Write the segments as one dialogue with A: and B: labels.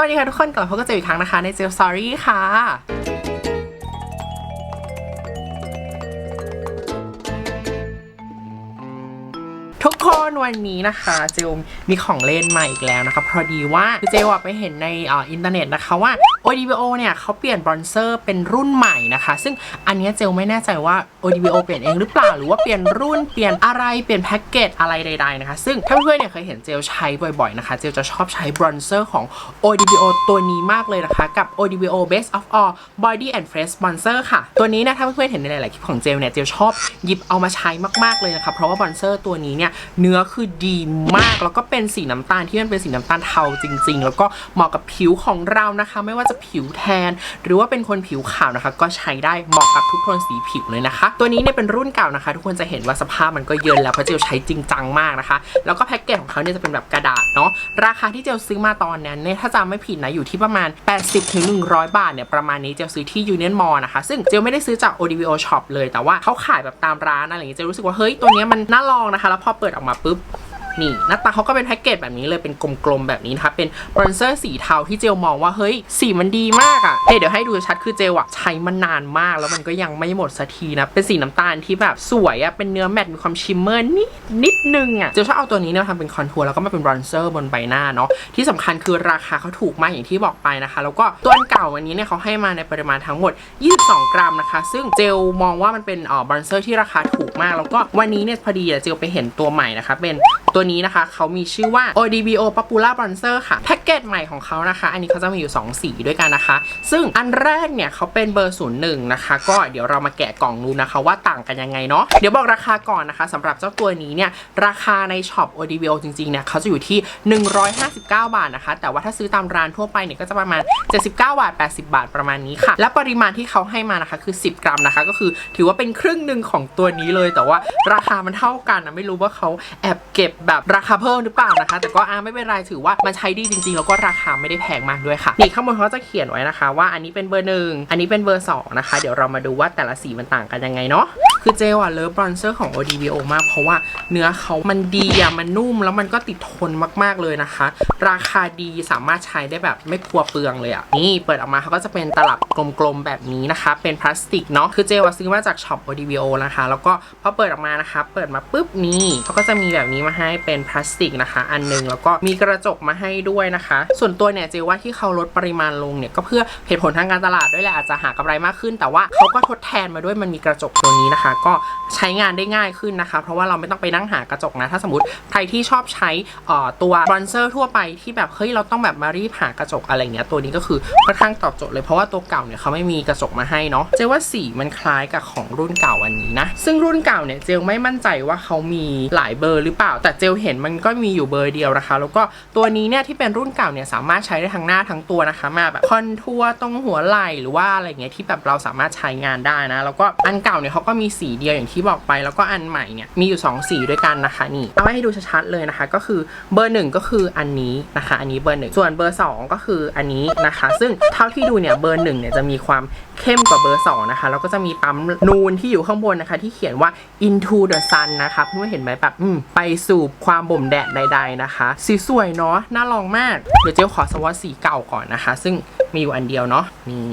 A: วัสดีค่ะทุกคนกลับมาพบกันอีกครั้งนะคะในเจลสอรี่ค่ะ นวันนี้นะคะเจลมีของเล่นใหม่อีกแล้วนะคะพอดีว่าคือเจลไปเห็นในอ,อินเทอร์เน็ตนะคะว่า ODBO เนี่ยเขาเปลี่ยนบรอนเซอร์เป็นรุ่นใหม่นะคะ ซึ่งอันนี้เจลไม่แน่ใจว่า ODBO เปลี่ยนเองหรือเปล่าหรือว่าเปลี่ยนรุ่นเปลี่ยนอะไรเปลี่ยนแพ็กเกจอะไรใดๆนะคะ ซึ่งถ้าเพื่อนๆเนี่ยเคยเห็นเจลใช้บ่อยๆนะคะเจลจะชอบใช้บรอนเซอร์ของ ODBO ตัวนี้มากเลยนะคะ กับ ODBO Best of All Body and Face Bronzer ค่ะ ตัวนี้นะถ้าเพื่อนๆเห็นในหลายๆคลิปของเจลเนี่ยเจลชอบหยิบเอามาใช้มากๆเลยนะคะเพราะว่าบรอนเซอร์ตัวนี้เนี่ยเนื้อคือดีมาก แล้วก็เป็นสีน้ำตาลที่มันเป็นสีน้ำตาลเทาจริง ๆ แล้วก็เหมาะกับผิวของเรานะคะ ไม่ว่าจะผิวแทน หรือว่าเป็นคนผิวขาวนะคะ ก็ใช้ได้เหมาะกับทุกโทนสีผิวเลยนะคะ ตัวนี้เนี่ยเป็นรุ่นเก่านะคะ ทุกคนจะเห็นว่าสภาพมันก็เยินแล้วเพราะเจลใช้จริงจังมากนะคะ แล้วก็แพ็กเกจของเขาเนี่ยจะเป็นแบบกระดาษเนาะราคาที่เจลซื้อมาตอนนั้นเนี่ยถ้าจำไม่ผิดนะอยู่ที่ประมาณ 80ถึง100บาทเนี่ยประมาณนี้เจลซื้อที่ Union Mall นะคะซึ่งเจลไม่ได้ซื้อจาก ODVO Shop เลยแต่ว่าเขาขายแบบตามร้านอะไรอย่างเงี้ยเจลรู้สึกว่าเฮ้ยตัวนี้มันน่าลองนะคะ แล้วพอเปิดออกมาปุบ นี่หน้าตาเขาก็เป็นแพ็กเกจแบบนี้เลยเป็นกลมๆแบบนี้นะคะเป็นบรอนเซอร์สีเทาที่เจลมองว่าเฮ้ยสีมันดีมากอะ่ะเฮ้ยเดี๋ยวให้ดูชัดคือเจลอะใช้มานานมากแล้วมันก็ยังไม่หมดสักทีนะเป็นสีน้ำตาลที่แบบสวยอะ่ะเป็นเนื้อแมตต์มีความชิมเมอร์นิดนิดนึงอะ่ะเจลชอบเอาตัวนี้เนี่ยทำเป็นคอนทัวร์แล้วก็มาเป็นบรอนเซอร์บนใบหน้าเนาะที่สำคัญคือราคาเขาถูกมากอย่างที่บอกไปนะคะ แล้วก็ตัวอันเก่าอันนี้เนี่ยเขาให้มาในปริมาณทั้งหมด 22 กรัมนะคะ ซึ่งเจลมองว่ามันเป็นอ่อบรอนเซอร์ที่ราคาถูกมาก แล้วก็วันนี้เนี่ยพอดีเจลไปเห็นตัวใหม่นะคะเป็นตัวัวนี้นะคะ เขามีชื่อว่า ODBO Popular Bronzer ค่ะ แพ็กเกจใหม่ของเขานะคะ อันนี้เขาจะมีอยู่ 2 สีด้วยกันนะคะ ซึ่งอันแรกเนี่ยเขาเป็นเบอร์ 01 นะคะ ก็เดี๋ยวเรามาแกะกล่องดูนะคะ ว่าต่างกันยังไงเนาะ เดี๋ยวบอกราคาก่อนนะคะสำหรับเจ้าตัวนี้เนี่ย ราคาในช็อป ODBO จริงๆเนี่ยเขาจะอยู่ที่ 159 บาทนะคะ แต่ว่าถ้าซื้อตามร้านทั่วไปเนี่ยก็จะประมาณ 79 บาท 80 บาทประมาณนี้ค่ะ และปริมาณที่เขาให้มานะคะคือ 10 กรัมนะคะ ก็คือถือว่าเป็นครึ่งหนึ่งของตัวนี้เลย แต่ว่าราคามันเท่ากันนะไม่รู้ว่าเขาแอบเก็บแบบราคาเพิ่มหรือเปล่านะคะ แต่ก็อ่าไม่เป็นไรถือว่ามันใช้ดีจริงๆ แล้วก็ราคาไม่ได้แพงมากด้วยค่ะนี่ข้างบนเขาจะเขียนไว้นะคะ ว่าอันนี้เป็นเบอร์หนึ่งอันนี้เป็นเบอร์สองนะคะเดี๋ยวเรามาดูว่าแต่ละสีมันต่างกันยังไงเนาะ คือเจลอะเลิฟบรอนเซอร์ของ ODBO มาก เพราะว่าเนื้อเขามันดีอะมันนุ่ม แล้วมันก็ติดทนมากๆเลยนะคะ ราคาดีสามารถใช้ได้แบบไม่กลัวเปลืองเลยอะนี่เปิดออกมาเขาก็จะเป็นตลับกลมๆแบบนี้นะคะ เป็นพลาสติกเนาะคือเจลอะซื้อมาจากช็อป ODBO นะคะ แล้วก็พอเปิดออกมานะคะ เปิดมาปุ๊บนี่เขาก็จะมีแบบนี้มาให้เป็นพลาสติกนะคะ อันหนึงแล้วก็มีกระจกมาให้ด้วยนะคะ ส่วนตัวเนี่ยเจลว่าที่เขาลดปริมาณลงเนี่ยก็เพื่อเหตุผลทางการตลาดด้วยแหละอาจจะหากำไรมากขึ้น แต่ว่าเขาก็ทดแทนมาด้วยมันมีกระจกตัวนี้นะคะก็ใช้งานได้ง่ายขึ้นนะคะ เพราะว่าเราไม่ต้องไปนั่งหากระจกนะ ถ้าสมมติใครที่ชอบใช้ตัวบรอนเซอร์ทั่วไปที่แบบเฮ้ยเราต้องแบบมารีบหากระจกอะไรเงี้ยตัวนี้ก็คือค่อนข้างตอบโจทย์เลยเพราะว่าตัวเก่าเนี่ยเขาไม่มีกระจกมาให้เนาะเจลว่าสีมันคล้ายกับของรุ่นเก่าอันนี้นะ ซึ่งรุ่นเก่าเนี่ยเจลไม่มั่นใจว่าเขามีหลายเบอร์หรือเปล่า แต่เจลเห็นมันก็มีอยู่เบอร์เดียวนะคะ แล้วก็ตัวนี้เนี่ยที่เป็นรุ่นเก่าเนี่ยสามารถใช้ได้ทั้งหน้าทั้งตัวนะคะ มาแบบคอนทัวร์ตรงหัวไหล่หรือว่าอะไรเงี้ยที่แบบเราสามารถใช้งานได้นะ แล้วก็อันเก่าเนี่ยเขาก็มีสีเดียวอย่างที่บอกไป แล้วก็อันใหม่เนี่ยมีอยู่ 2 สีด้วยกันนะคะนี่เอาไว้ให้ดูชัดๆเลยนะคะ ก็คือเบอร์หนึ่งก็คืออันนี้นะคะ อันนี้เบอร์หนึ่งส่วนเบอร์ 2 ก็คืออันนี้นะคะ ซึ่งเท่าที่ดูเนี่ยเบอร์หนึ่งเนี่ยจะมีความเข้มกว่าเบอร์2นะคะแล้วก็จะมีปั๊มนูนที่อยู่ข้างบนนะคะ ที่เขียนว่า into the sun นะคะเพื่อนๆเห็นไหมแบบไปสู่ความบ่มแดดใด ๆนะคะ สีสวยเนาะน่าลองมากเดี๋ยวเจ๊ขอสวอตสีเก่าก่อนนะคะ ซึ่งมีอยู่อันเดียวเนาะนี่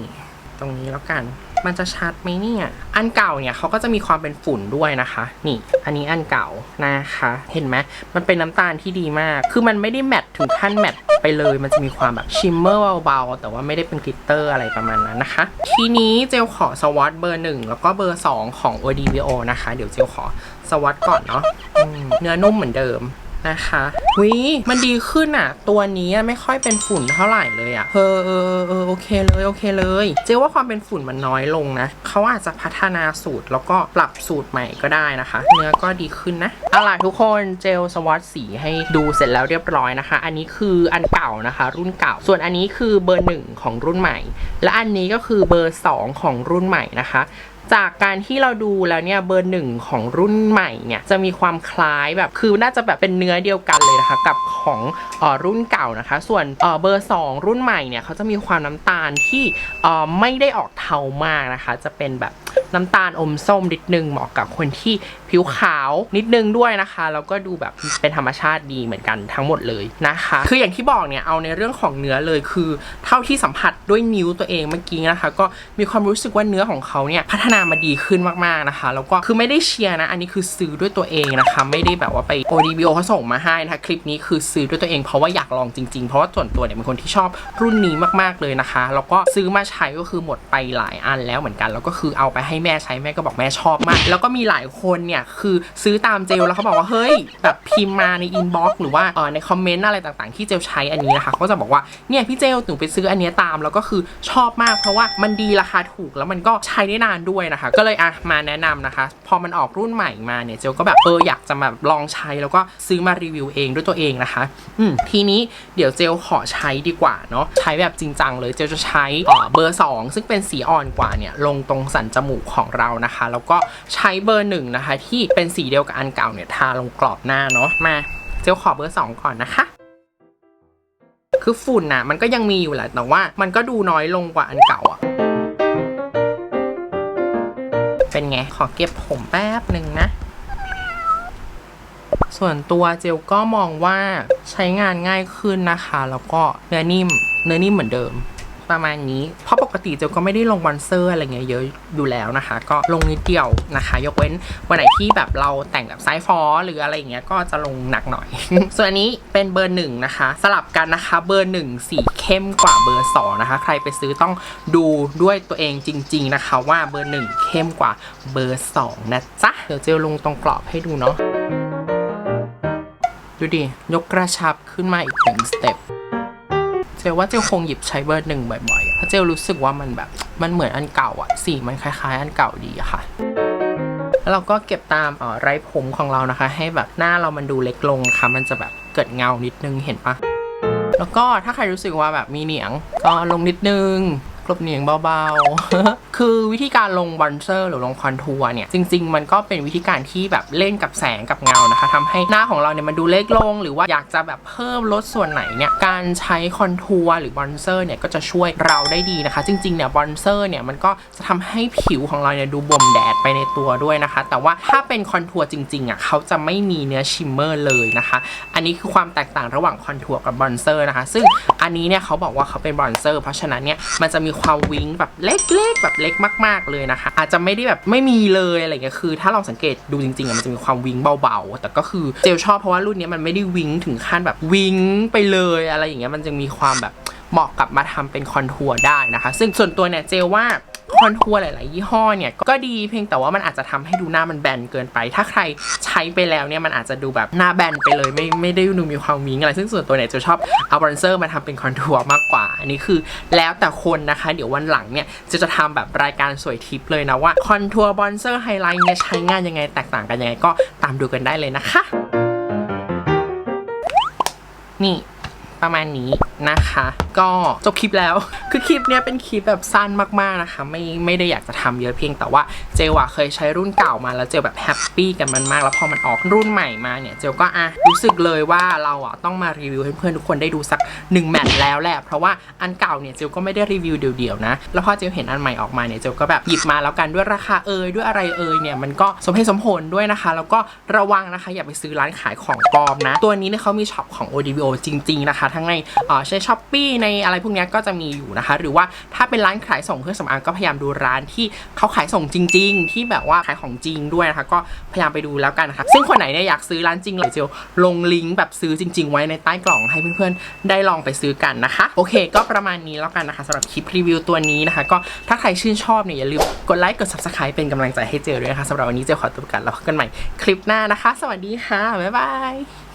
A: ตรงนี้แล้วกัน มันจะชัดไหมเนี่ย อันเก่าเนี่ยเขาก็จะมีความเป็นฝุ่นด้วยนะคะ นี่ อันนี้อันเก่านะคะ เห็นไหมมันเป็นน้ำตาลที่ดีมาก คือมันไม่ได้แมทถึงขั้นแมทไปเลย มันจะมีความแบบชิมเมอร์เบาๆ แต่ว่าไม่ได้เป็นกลิตเตอร์อะไรประมาณนั้นนะคะ ทีนี้เจลขอสวอตเบอร์หนึ่งแล้วก็เบอร์สองของ ODVO นะคะ เดี๋ยวเจลขอสวอตก่อนเนาะเนื้อนุ่มเหมือนเดิม นะคะวิมันดีขึ้นอะ ตัวนี้ไม่ค่อยเป็นฝุ่นเท่าไหร่เลยอะเออเออเออโอเคเลยโอเคเลย เจ๊ว่าความเป็นฝุ่นมันน้อยลงนะเขาอาจจะพัฒนาสูตรแล้วก็ปรับสูตรใหม่ก็ได้นะคะ เนื้อก็ดีขึ้นนะเอาล่ะทุกคนเจลสวอตสีให้ดูเสร็จแล้วเรียบร้อยนะคะ อันนี้คืออันเก่านะคะ รุ่นเก่า ส่วนอันนี้คือเบอร์หนึ่งของรุ่นใหม่ และอันนี้ก็คือเบอร์สองของรุ่นใหม่นะคะ จากการที่เราดูแล้วเนี่ยเบอร์หนึ่งของรุ่นใหม่เนี่ยจะมีความคล้ายแบบคือน่าจะแบบเป็นเนื้อเดียวกันเลยนะคะ กับของออรุ่นเก่านะคะ ส่วนเออเบอร์ 2 รุ่นใหม่เนี่ยเขาจะมีความน้ำตาลที่ออไม่ได้ออกเทามากนะคะ จะเป็นแบบ น้ำตาลอมส้มนิดนึงเหมาะกับคนที่ผิวขาวนิดนึงด้วยนะคะ แล้วก็ดูแบบเป็นธรรมชาติดีเหมือนกันทั้งหมดเลยนะคะ คืออย่างที่บอกเนี่ยเอาในเรื่องของเนื้อเลยคือ เท่าที่สัมผัสด้วยนิ้วตัวเองเมื่อกี้นะคะ ก็มีความรู้สึกว่าเนื้อของเขาเนี่ยพัฒนามาดีขึ้นมากๆนะคะ แล้วก็คือไม่ได้เชียร์นะ อันนี้คือซื้อด้วยตัวเองนะคะ ไม่ได้แบบว่าไป ODBO เขาส่งมาให้นะคะคลิปนี้คือซื้อด้วยตัวเองเพราะว่าอยากลองจริงๆ เพราะว่าส่วนตัวเนี่ยเป็นคนที่ชอบรุ่นนี้มากๆเลยนะคะแล้วก็ซื้อมาใช้ก็คือหมดไปหลายอันแล้วเหมือนกันแล้วก็คือเอาไปให้แม่ใช้แม่ก็บอกแม่ชอบมาก แล้วก็มีหลายคนเนี่ยคือซื้อตามเจลแล้วเขาบอกว่าเฮ้ยแบบพิมพ์มาในอินบ็อกซ์หรือว่าเออในคอมเมนต์อะไรต่างๆ ที่เจลใช้อันนี้นะคะเขาก็จะบอกว่าเนี่ยพี่เจลหนูไปซื้ออันนี้ตามแล้วก็คือชอบมาก เพราะว่ามันดีราคาถูกแล้วมันก็ใช้ได้นานด้วยนะคะ ก็เลยอะมาแนะนำนะคะ พอมันออกรุ่นใหม่มาเนี่ยเจลก็แบบเอออยากจะแบบลองใช้แล้วก็ซื้อมารีวิวเองด้วยตัวเองนะคะ อืมทีนี้เดี๋ยวเจลขอใช้ดีกว่าเนาะใช้แบบจริงจังเลยเจลจะใช้อ่อเบอร์ 2 ซึ่งเป็นสีอ่อนกว่าเนี่ยลงตรงสันจมูกของเรานะคะ แล้วก็ใช้เบอร์หนึ่งนะคะ ที่เป็นสีเดียวกับอันเก่าเนี่ยทาลงกรอบหน้าเนาะมาเจลขอเบอร์ 2 ก่อนนะคะคือฝุ่นน่ะมันก็ยังมีอยู่แหละแต่ว่ามันก็ดูน้อยลงกว่าอันเก่าอะเป็นไง ขอเก็บผมแป๊บหนึ่งนะ ส่วนตัวเจลก็มองว่าใช้งานง่ายขึ้นนะคะ แล้วก็เนื้อนิ่ม เนื้อนิ่มเหมือนเดิมประมาณนี้พราะปก ติเจลก็ไม่ได้ลงบอนเซอร์อะไรเงี้ยเยอะอยู่แล้วนะคะ ก็ลงนิดเดียวนะคะ ยกเว้นวันไหนที่แบบเราแต่งแบบไซส์ฟอหรืออะไรเงี้ยก็จะลงหนักหน่อย ส่วนอันนี้เป็นเบอร์หนึ่งนะคะ สลับกันนะคะ เบอร์หนึ่งสีเข้มกว่าเบอร์สองนะคะ ใครไปซื้อต้องดูด้วยตัวเองจริง ๆนะคะ ว่าเบอร์หนึ่งเข้มกว่าเบอร์สองนะจ๊ะเดี๋ยวเจลลงตรงกรอบให้ดูเนาะดูดิ ยกกระชับขึ้นมาอีกหนึ่งสเต็ปเจลว่าเจลคงหยิบใช้เบอร์หนึ่งบ่อย เพราะเจลรู้สึกว่ามันแบบมันเหมือนอันเก่าอะสีมันคล้าย ๆ อันเก่าดีอะค่ะแล้วเราก็เก็บตามออไรผมของเรานะคะ ให้แบบหน้าเรามันดูเล็กลงค่ะ มันจะแบบเกิดเงานิดนึงเห็นปะแล้วก็ถ้าใครรู้สึกว่าแบบมีเหนียงก็ลงนิดนึง กลบเนียงเบาๆ คือวิธีการลงบอนเซอร์หรือลงคอนทัวร์เนี่ย จริง ๆ มันก็เป็นวิธีการที่แบบเล่นกับแสงกับเงานะคะทำให้หน้าของเราเนี่ยมันดูเล็กลง หรือว่าอยากจะแบบเพิ่มลดส่วนไหนเนี่ย การใช้คอนทัวร์หรือบอนเซอร์เนี่ยก็จะช่วยเราได้ดีนะคะ จริง ๆ เนี่ยบอนเซอร์เนี่ยมันก็จะทำให้ผิวของเราเนี่ยดูบ่มแดดไปในตัวด้วยนะคะ แต่ว่าถ้าเป็นคอนทัวร์จริงๆอะเขาจะไม่มีเนื้อชิมเมอร์เลยนะคะ อันนี้คือความแตกต่างระหว่างคอนทัวร์กับบอนเซอร์นะคะ ซึ่งอันนี้เนี่ยเขาบอกว่าเขาเป็นบอนเซอร์เพราะฉะนั้นเนี่ยมันจะมีความวิงแบบเล็กๆแบบเล็กมากๆเลยนะคะ อาจจะไม่ได้แบบไม่มีเลยอะไรเงี้ยคือ ถ้าลองสังเกตดูจริงๆอะมันจะมีความวิงเบาๆ แต่ก็คือเจลชอบเพราะว่ารุ่นนี้มันไม่ได้วิงถึงขั้นแบบวิงไปเลยอะไรอย่างเงี้ยมันจะมีความแบบเหมาะกับมาทำเป็นคอนทัวร์ได้นะคะ ซึ่งส่วนตัวเนี่ยเจลว่า คอนทัวร์หลาย ๆ ยี่ห้อเนี่ย ก็ดีเพียงแต่ว่ามันอาจจะทำให้ดูหน้ามันแบนเกินไป ถ้าใครใช้ไปแล้วเนี่ย มันอาจจะดูแบบหน้าแบนไปเลย ไม่ไม่ได้ดูมีความวิงอะไร ซึ่งส่วนตัวเนี่ยจะชอบเอาบรอนเซอร์มาทำเป็นคอนทัวร์มากกว่า อันนี้คือแล้วแต่คนนะคะ เดี๋ยววันหลังเนี่ยจะจะทำแบบรายการสวยทิปเลยนะว่าคอนทัวร์บรอนเซอร์ไฮไลท์เนี่ยใช้งานยังไงแตกต่างกันยังไงก็ตามดูกันได้เลยนะคะ นี่ประมาณนี้นะคะ ก็จบคลิปแล้ว คือคลิปเนี้ยเป็นคลิปแบบสั้นมากๆนะคะ ไม่ไม่ได้อยากจะทำเยอะเพียงแต่ว่าเจลอะเคยใช้รุ่นเก่ามาแล้วเจลแบบแฮปปี้กันมันมาก แล้วพอมันออกรุ่นใหม่มาเนี่ยเจลก็อะรู้สึกเลยว่าเราอะต้องมารีวิวให้เพื่อนๆทุกคนได้ดูสัก1แมตช์แล้วแหละเพราะว่าอันเก่าเนี่ยเจลก็ไม่ได้รีวิวเดี่ยวๆนะแล้วพอเจลเห็นอันใหม่ออกมาเนี่ยเจลก็แบบหยิบมาแล้วกันด้วยราคาเอ่ยด้วยอะไรเอ่ยเนี่ยมันก็สมเหตุสมผลด้วยนะคะ แล้วก็ระวังนะคะ อย่าไปซื้อร้านขายของปลอมนะ ตัวนี้เนี่ยเขามีช็อปของ ODBO จริง ๆ นะคะ ทั้งในเอ่อใช้ช้อปปี้ในอะไรพวกเนี้ยก็จะมีอยู่นะคะ หรือว่าถ้าเป็นร้านขายส่งเครื่องสำอางก็พยายามดูร้านที่เขาขายส่งจริง ๆ ที่แบบว่าขายของจริงด้วยนะคะ ก็พยายามไปดูแล้วกันนะคะ ซึ่งคนไหนเนี่ยอยากซื้อร้านจริงเลยเจลลงลิงก์แบบซื้อจริง ๆ ไว้ในใต้กล่องให้เพื่อนๆได้ลองไปซื้อกันนะคะ โอเค ก็ประมาณนี้แล้วกันนะคะสำหรับคลิปรีวิวตัวนี้นะคะ ก็ถ้าใครชื่นชอบเนี่ยอย่าลืมกดไลค์กด subscribe เป็นกำลังใจให้เจลด้วยนะคะสำหรับวันนี้เจลขอตัวไปกันแล้วพบกันใหม่คลิปหน้านะคะ สวัสดีค่ะบ๊ายบาย